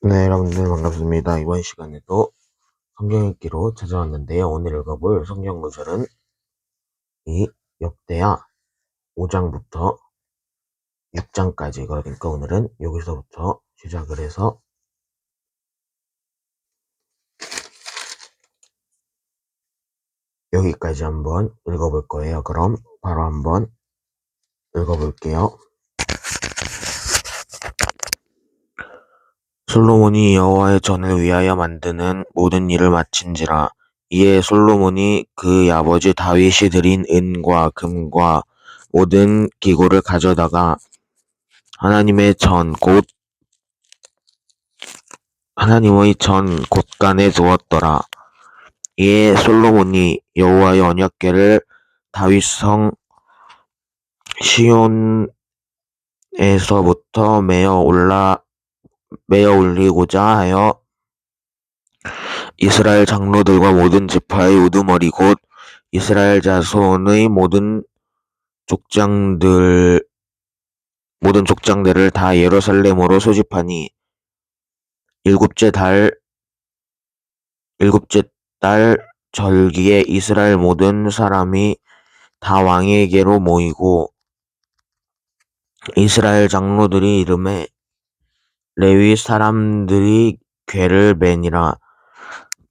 네, 여러분들 반갑습니다. 이번 시간에도 성경 읽기로 찾아왔는데요. 오늘 읽어볼 성경 구절은 이 역대하 5장부터 6장까지 그러니까 오늘은 여기서부터 시작을 해서 여기까지 한번 읽어볼 거예요. 그럼 바로 한번 읽어볼게요. 솔로몬이 여호와의 전을 위하여 만드는 모든 일을 마친지라 이에 솔로몬이 그의 아버지 다윗이 드린 은과 금과 모든 기구를 가져다가 하나님의 전 곧 하나님의 전 곳간에 두었더라. 이에 솔로몬이 여호와의 언약궤를 다윗성 시온에서부터 메어 올라 메어 올리고자 하여 이스라엘 장로들과 모든 지파의 우두머리 곧 이스라엘 자손의 모든 족장들 모든 족장들을 다 예루살렘으로 소집하니 일곱째 달 일곱째 달 절기에 이스라엘 모든 사람이 다 왕에게로 모이고 이스라엘 장로들이 이름에 레위 사람들이 궤를 매니라.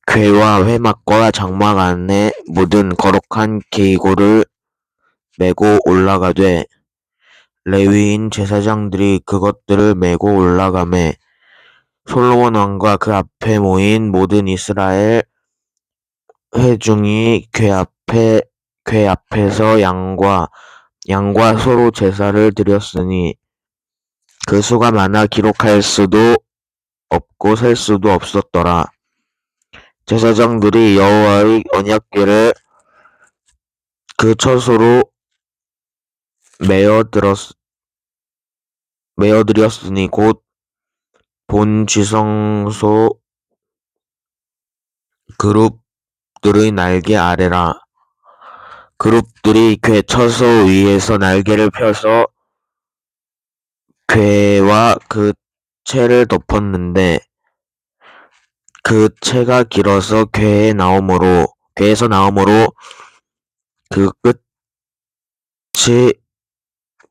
궤와 회막과 장막 안에 모든 거룩한 기구를 메고 올라가되 레위인 제사장들이 그것들을 메고 올라가매 솔로몬 왕과 그 앞에 모인 모든 이스라엘 회중이 궤 앞에 궤 앞에서 양과 양과 소로 제사를 드렸으니 그 수가 많아 기록할 수도 없고 셀 수도 없었더라. 제사장들이 여호와의 언약궤를 그 처소로 메어 들었 메어 드렸으니 곧 본 지성소 그룹들의 날개 아래라. 그룹들이 궤 처소 위에서 날개를 펴서 궤와 그 채를 덮었는데 그 채가 길어서 궤에 나오므로 궤에서 나오므로 그 끝이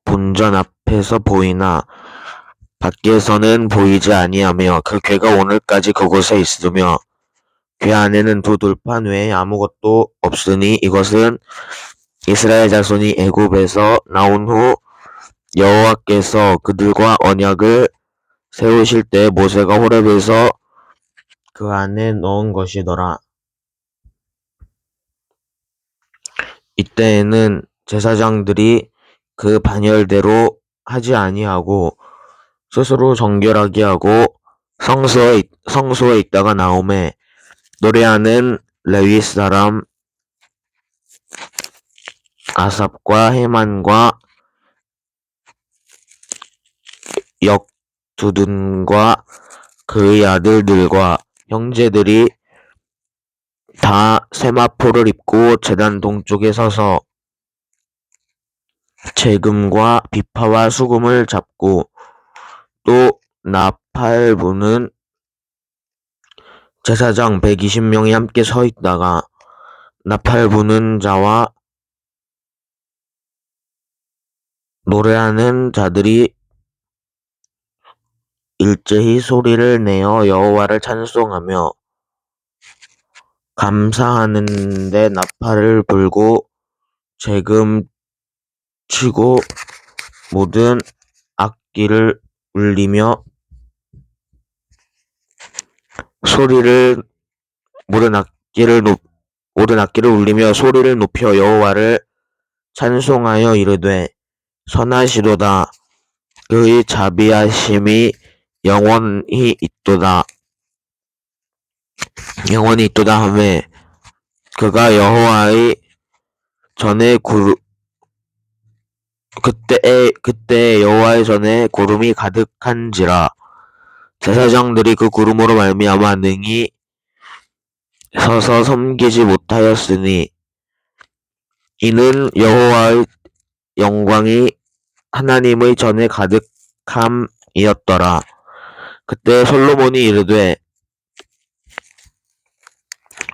본전 앞에서 보이나 밖에서는 보이지 아니하며 그 궤가 오늘까지 그곳에 있으며 궤 안에는 두 돌판 외에 아무것도 없으니 이것은 이스라엘 자손이 애굽에서 나온 후 여호와께서 그들과 언약을 세우실 때 모세가 호렙에서 그 안에 넣은 것이더라. 이때에는 제사장들이 그 반열대로 하지 아니하고 스스로 정결하게 하고 성소에, 성소에 있다가 나오매 노래하는 레위 사람 아삽과 헤만과 역두둔과 그의 아들들과 형제들이 다 세마포를 입고 제단 동쪽에 서서 재금과 비파와 수금을 잡고 또 나팔부는 제사장 120명이 함께 서 있다가 나팔 부는 자와 노래하는 자들이 일제히 소리를 내어 여호와를 찬송하며 감사하는데 나팔을 불고 재금 치고 모든 악기를 울리며 소리를 모든 악기를 높 모든 악기를 울리며 소리를 높여 여호와를 찬송하여 이르되 선하시도다. 그의 자비하심이 영원히 있도다 영원히 있도다 하매 그가 여호와의 전에 구름 그때에 그때 여호와의 전에 구름이 가득한지라 제사장들이 그 구름으로 말미암아 능히 서서 섬기지 못하였으니 이는 여호와의 영광이 하나님의 전에 가득함이었더라. 그때 솔로몬이 이르되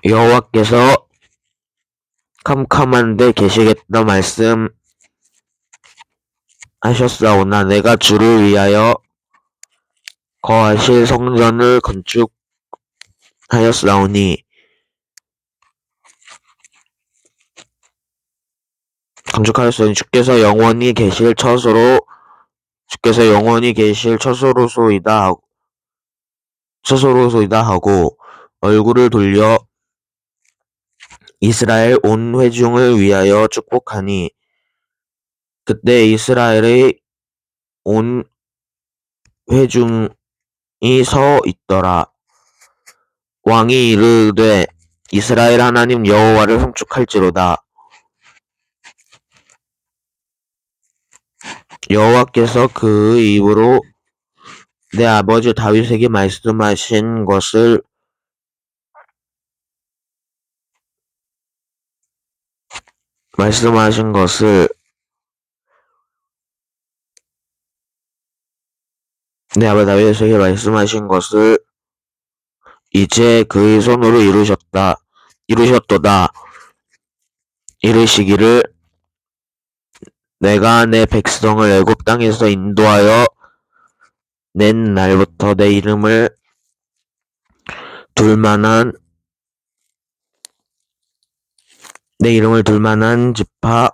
여호와께서 캄캄한 데 계시겠다 말씀 하셨사오나 내가 주를 위하여 거하실 성전을 건축하였사오니 건축하였으니 주께서 영원히 계실 처소로 주께서 영원히 계실 처소로소이다 하고 처소로소이다 하고 얼굴을 돌려 이스라엘 온 회중을 위하여 축복하니 그때 이스라엘의 온 회중이 서 있더라. 왕이 이르되 이스라엘 하나님 여호와를 송축할지로다. 여호와께서 그의 입으로 내 아버지 다윗에게 말씀하신 것을 말씀하신 것을 내 아버지 다윗에게 말씀하신 것을 이제 그의 손으로 이루셨다. 이루셨도다. 이르시기를 내가 내 백성을 애굽 땅에서 인도하여 낸 날부터 내 이름을 둘 만한 내 이름을 둘 만한 지파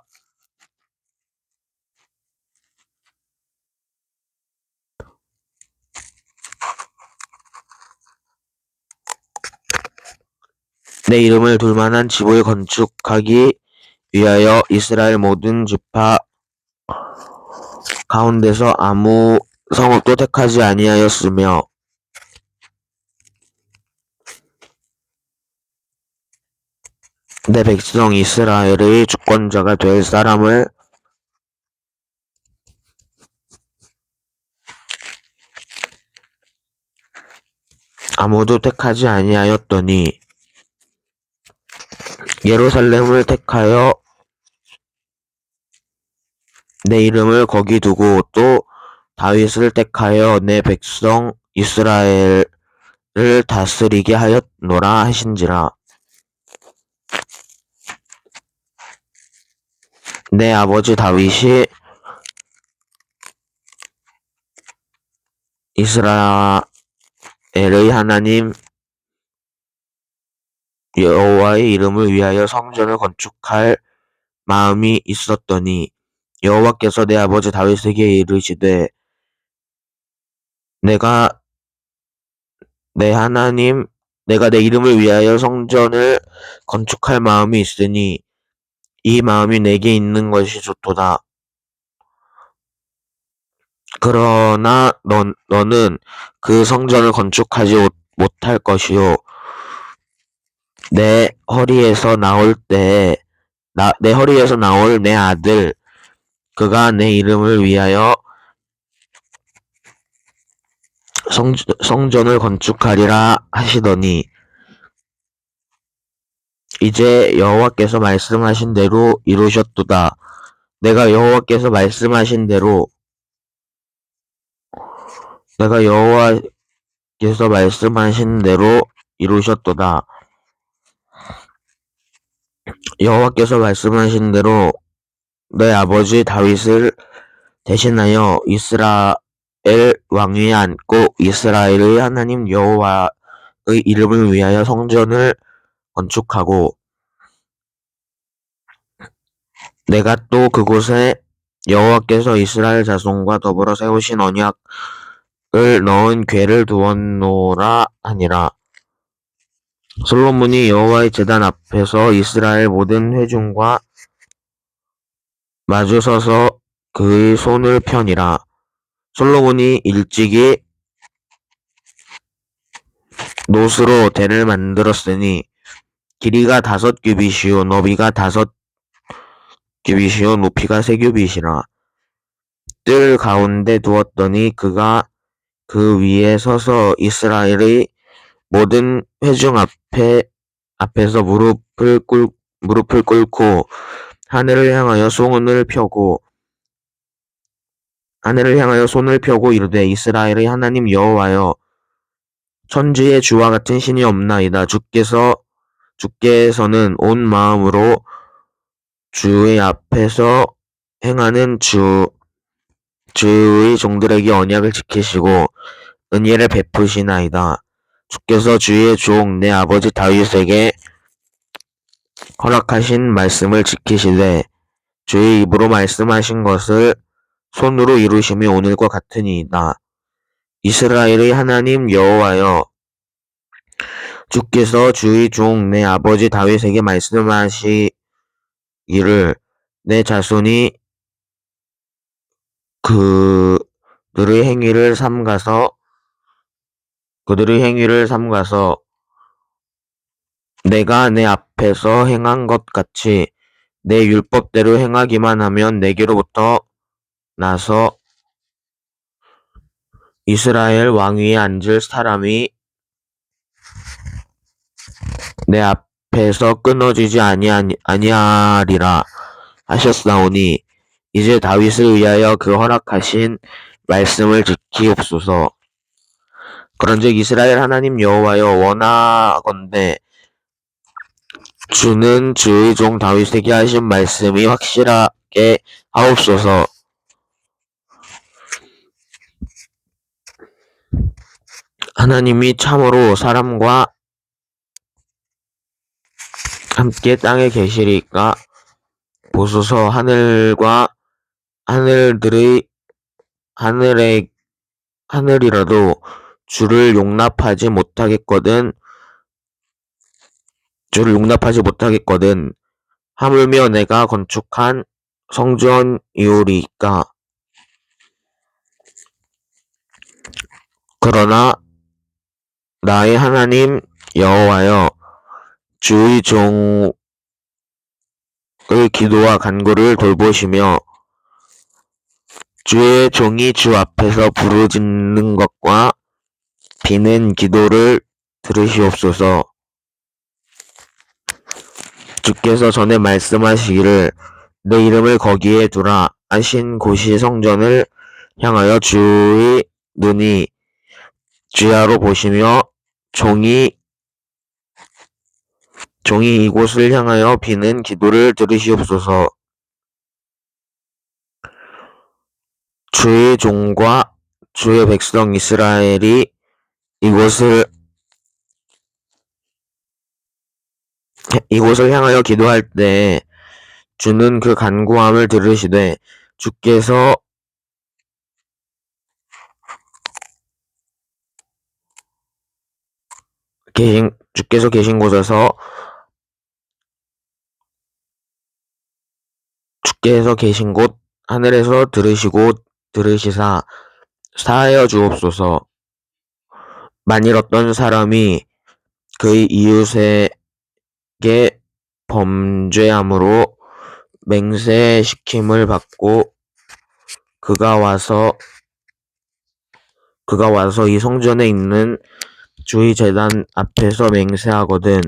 내 이름을 둘 만한 집을 건축하기 위하여 이스라엘 모든 지파 가운데서 아무 성읍도 택하지 아니하였으며 내 백성 이스라엘의 주권자가 될 사람을 아무도 택하지 아니하였더니 예루살렘을 택하여 내 이름을 거기 두고 또 다윗을 택하여 내 백성 이스라엘을 다스리게 하였노라 하신지라. 내 아버지 다윗이 이스라엘의 하나님 여호와의 이름을 위하여 성전을 건축할 마음이 있었더니 여호와께서 내 아버지 다윗에게 이르시되 내가 내 하나님 내가 내 이름을 위하여 성전을 건축할 마음이 있으니 이 마음이 내게 있는 것이 좋도다. 그러나 넌, 너는 그 성전을 건축하지 못- 못할 것이요. 내 허리에서 나올 때, 나, 내 허리에서 나올 내 아들, 그가 내 이름을 위하여 성, 성전을 건축하리라 하시더니, 이제 여호와께서 말씀하신 대로 이루셨도다. 내가 여호와께서 말씀하신 대로 내가 여호와께서 말씀하신 대로 이루셨도다. 여호와께서 말씀하신 대로 내 아버지 다윗을 대신하여 이스라 엘 왕위에 앉고 이스라엘의 하나님 여호와의 이름을 위하여 성전을 건축하고 내가 또 그곳에 여호와께서 이스라엘 자손과 더불어 세우신 언약을 넣은 궤를 두었노라 하니라. 솔로몬이 여호와의 제단 앞에서 이스라엘 모든 회중과 마주서서 그의 손을 펴니라. 솔로몬이 일찍이 노스로 대를 만들었으니 길이가 다섯 규빗이요 너비가 다섯 규빗이요 높이가 세 규빗이라. 뜰 가운데 두었더니 그가 그 위에 서서 이스라엘의 모든 회중 앞에 앞에서 무릎을 꿇 무릎을 꿇고 하늘을 향하여 손을 펴고 하늘을 향하여 손을 펴고 이르되 이스라엘의 하나님 여호와여 천지에 주와 같은 신이 없나이다. 주께서 주께서는 온 마음으로 주의 앞에서 행하는 주 주의 종들에게 언약을 지키시고 은혜를 베푸시나이다. 주께서 주의 종 내 아버지 다윗에게 허락하신 말씀을 지키시되 주의 입으로 말씀하신 것을 손으로 이루심이 오늘과 같으니이다. 이스라엘의 하나님 여호와여 주께서 주의 종 내 아버지 다윗에게 말씀하시기를 내 자손이 그들의 행위를 삼가서 그들의 행위를 삼가서 내가 내 앞에서 행한 것 같이 내 율법대로 행하기만 하면 내게로부터 나서 이스라엘 왕위에 앉을 사람이 내 앞에서 끊어지지 아니하리라 하셨사오니 이제 다윗을 위하여 그 허락하신 말씀을 지키옵소서. 그런즉 이스라엘 하나님 여호와여 원하건대 주는 주의 종 다윗에게 하신 말씀이 확실하게 하옵소서. 하나님이 참으로 사람과 함께 땅에 계시리까? 보소서 하늘과 하늘들의 하늘의 하늘이라도 주를 용납하지 못하겠거든. 주를 용납하지 못하겠거든. 하물며 내가 건축한 성전이오리까. 그러나 나의 하나님 여호와여 주의 종의 기도와 간구를 돌보시며 주의 종이 주 앞에서 부르짖는 것과 비는 기도를 들으시옵소서. 주께서 전에 말씀하시기를 내 이름을 거기에 두라 하신 곳이 성전을 향하여 주의 눈이 주야로 보시며 종이 종이 이곳을 향하여 비는 기도를 들으시옵소서. 주의 종과 주의 백성 이스라엘이 이곳을 이곳을 향하여 기도할 때 주는 그 간구함을 들으시되 주께서 계신 주께서 계신 곳에서 주께서 계신 곳 하늘에서 들으시고 들으시사 사하여 주옵소서. 만일 어떤 사람이 그의 이웃에게 범죄함으로 맹세시킴을 받고 그가 와서 그가 와서 이 성전에 있는 주의 제단 앞에서 맹세하거든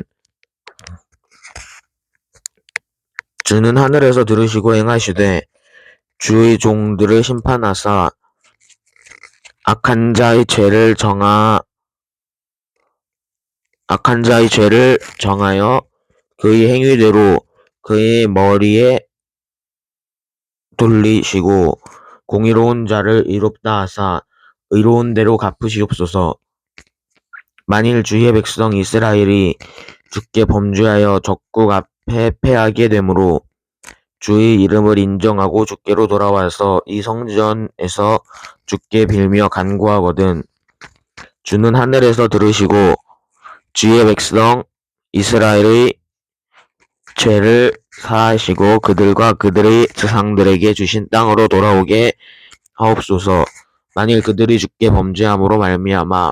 주는 하늘에서 들으시고 행하시되 주의 종들을 심판하사 악한 자의 죄를 정하 악한 자의 죄를 정하여 그의 행위대로 그의 머리에 돌리시고 공의로운 자를 이롭다 하사 의로운 대로 갚으시옵소서. 만일 주의 백성 이스라엘이 주께 범죄하여 적국 앞에 패하게 되므로 주의 이름을 인정하고 주께로 돌아와서 이 성전에서 주께 빌며 간구하거든 주는 하늘에서 들으시고 주의 백성 이스라엘의 죄를 사하시고 그들과 그들의 조상들에게 주신 땅으로 돌아오게 하옵소서. 만일 그들이 주께 범죄함으로 말미암아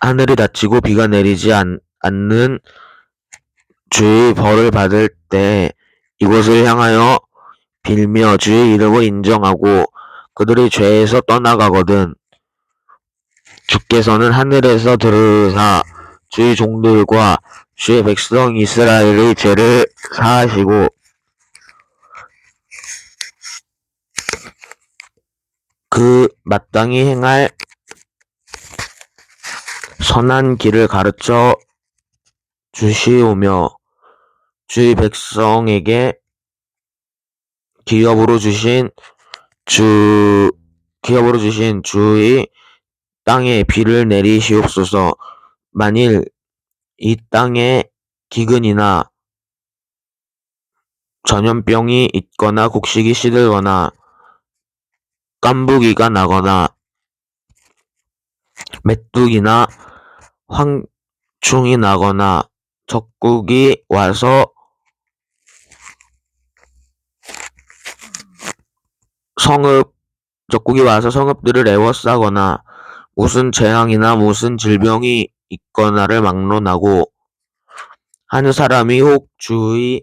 하늘이 닫히고 비가 내리지 않, 않는 주의 벌을 받을 때 이곳을 향하여 빌며 주의 이름을 인정하고 그들의 죄에서 떠나가거든. 주께서는 하늘에서 들으사 주의 종들과 주의 백성 이스라엘의 죄를 사하시고 그 마땅히 행할 선한 길을 가르쳐 주시오며 주의 백성에게 기업으로 주신 주 기업으로 주신 주의 땅에 비를 내리시옵소서. 만일 이 땅에 기근이나 전염병이 있거나 곡식이 시들거나 깐부기가 나거나 메뚜기나 황충이 나거나 적국이 와서 성읍 적국이 와서 성읍들을 에워싸거나 무슨 재앙이나 무슨 질병이 있거나를 막론하고 한 사람이 혹 주의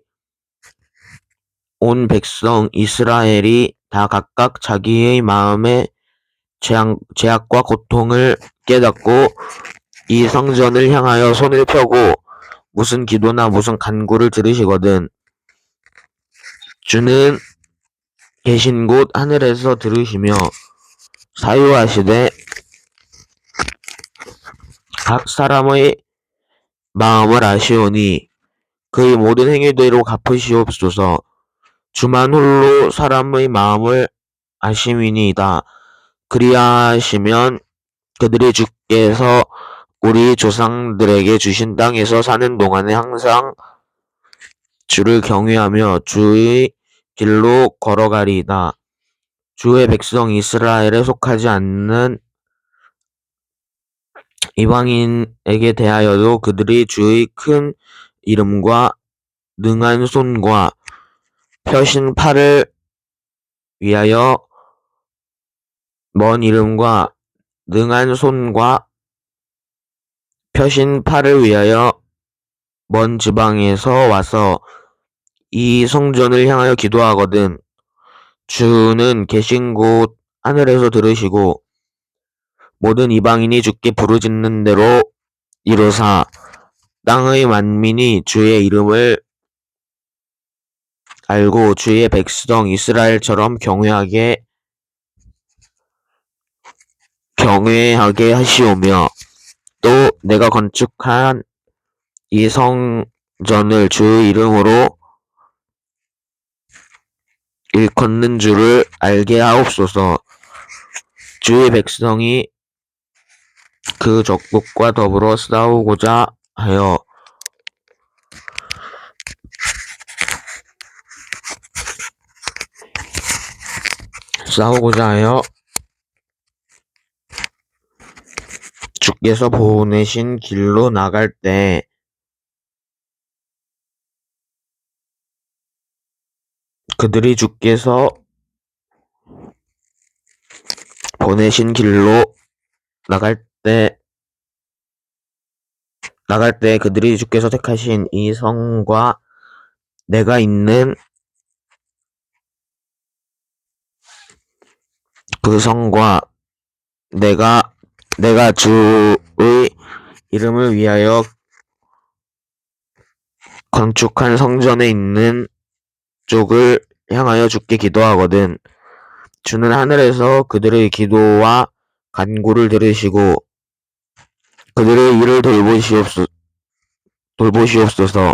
온 백성 이스라엘이 다 각각 자기의 마음의 죄악, 죄악과 고통을 깨닫고 이 성전을 향하여 손을 펴고 무슨 기도나 무슨 간구를 들으시거든. 주는 계신 곳 하늘에서 들으시며 사유하시되 각 사람의 마음을 아시오니 그의 모든 행위대로 갚으시옵소서. 주만 홀로 사람의 마음을 아심이니이다. 그리하시면 그들이 주께서 우리 조상들에게 주신 땅에서 사는 동안에 항상 주를 경외하며 주의 길로 걸어가리이다. 주의 백성 이스라엘에 속하지 않는 이방인에게 대하여도 그들이 주의 큰 이름과 능한 손과 펴신 팔을 위하여 먼 이름과 능한 손과 펴신 팔을 위하여 먼 지방에서 와서 이 성전을 향하여 기도하거든. 주는 계신 곳 하늘에서 들으시고 모든 이방인이 주께 부르짖는 대로 이루사 땅의 만민이 주의 이름을 알고 주의 백성 이스라엘처럼 경외하게 경외하게 하시오며 또 내가 건축한 이 성전을 주의 이름으로 일컫는 줄을 알게 하옵소서. 주의 백성이 그 적국과 더불어 싸우고자 하여 싸우고자 하여 주께서 보내신 길로 나갈 때 그들이 주께서 보내신 길로 나갈 때 나갈 때 그들이 주께서 택하신 이 성과 내가 있는 그 성과 내가 내가 주의 이름을 위하여 건축한 성전에 있는 쪽을 향하여 주께 기도하거든 주는 하늘에서 그들의 기도와 간구를 들으시고 그들의 일을 돌보시옵소, 돌보시옵소서.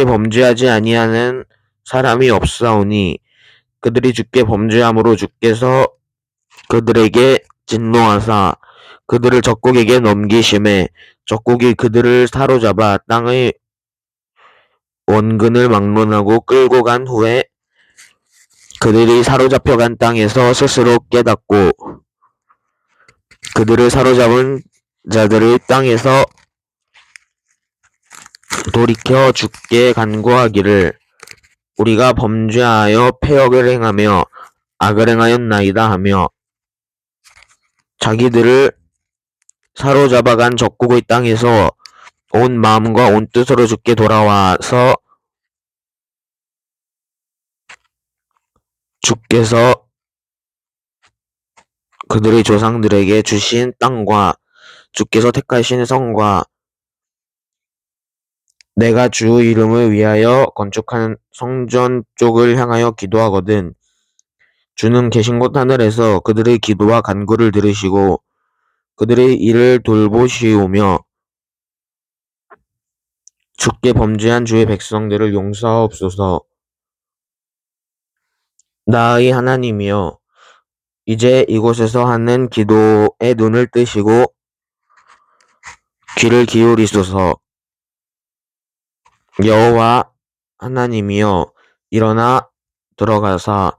주께 범죄하지 아니하는 사람이 없사오니 그들이 주께 범죄함으로 주께서 그들에게 진노하사 그들을 적국에게 넘기심에 적국이 그들을 사로잡아 땅의 원근을 막론하고 끌고 간 후에 그들이 사로잡혀 간 땅에서 스스로 깨닫고 그들을 사로잡은 자들의 땅에서 돌이켜 죽게 간구하기를 우리가 범죄하여 폐역을 행하며 악을 행하였나이다 하며 자기들을 사로잡아간 적국의 땅에서 온 마음과 온 뜻으로 주께 돌아와서 주께서 그들의 조상들에게 주신 땅과 주께서 택하신 성과 내가 주 이름을 위하여 건축한 성전 쪽을 향하여 기도하거든 주는 계신 곳 하늘에서 그들의 기도와 간구를 들으시고 그들의 일을 돌보시오며 주께 범죄한 주의 백성들을 용서하옵소서. 나의 하나님이여 이제 이곳에서 하는 기도에 눈을 뜨시고 귀를 기울이소서. 여호와 하나님이여 일어나 들어가사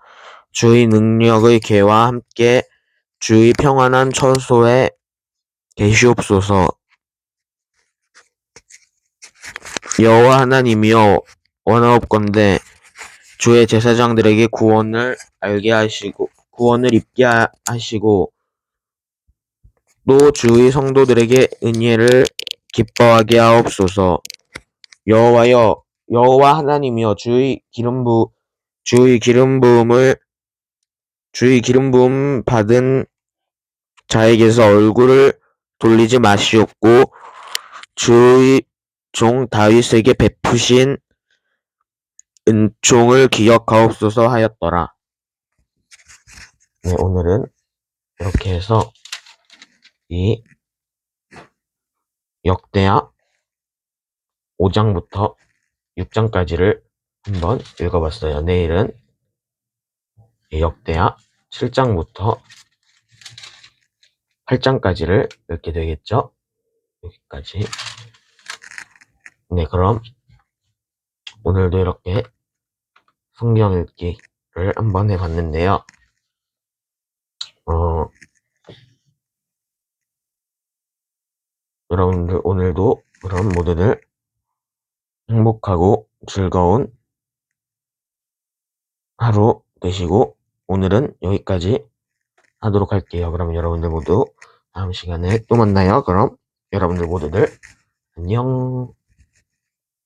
주의 능력의 개와 함께 주의 평안한 처소에 계시옵소서. 여호와 하나님이여 원하옵건대 주의 제사장들에게 구원을 알게 하시고 구원을 입게 하- 하시고 또 주의 성도들에게 은혜를 기뻐하게 하옵소서. 여호와여 여호와 하나님이여 주의 기름 부 주의 기름 부음을 주의 기름 부음 받은 자에게서 얼굴을 돌리지 마시옵고 주의 종 다윗에게 베푸신 은총을 기억하옵소서 하였더라. 네, 오늘은 이렇게 해서 이 역대하 5장부터 6장까지를 한번 읽어봤어요. 내일은 이 역대하 7장부터 8장까지를 읽게 되겠죠. 여기까지. 네, 그럼 오늘도 이렇게 성경 읽기를 한번 해봤는데요. 어, 여러분들 오늘도 그럼 모두들 행복하고 즐거운 하루 되시고 오늘은 여기까지 하도록 할게요. 그럼 여러분들 모두 다음 시간에 또 만나요. 그럼 여러분들 모두들 안녕.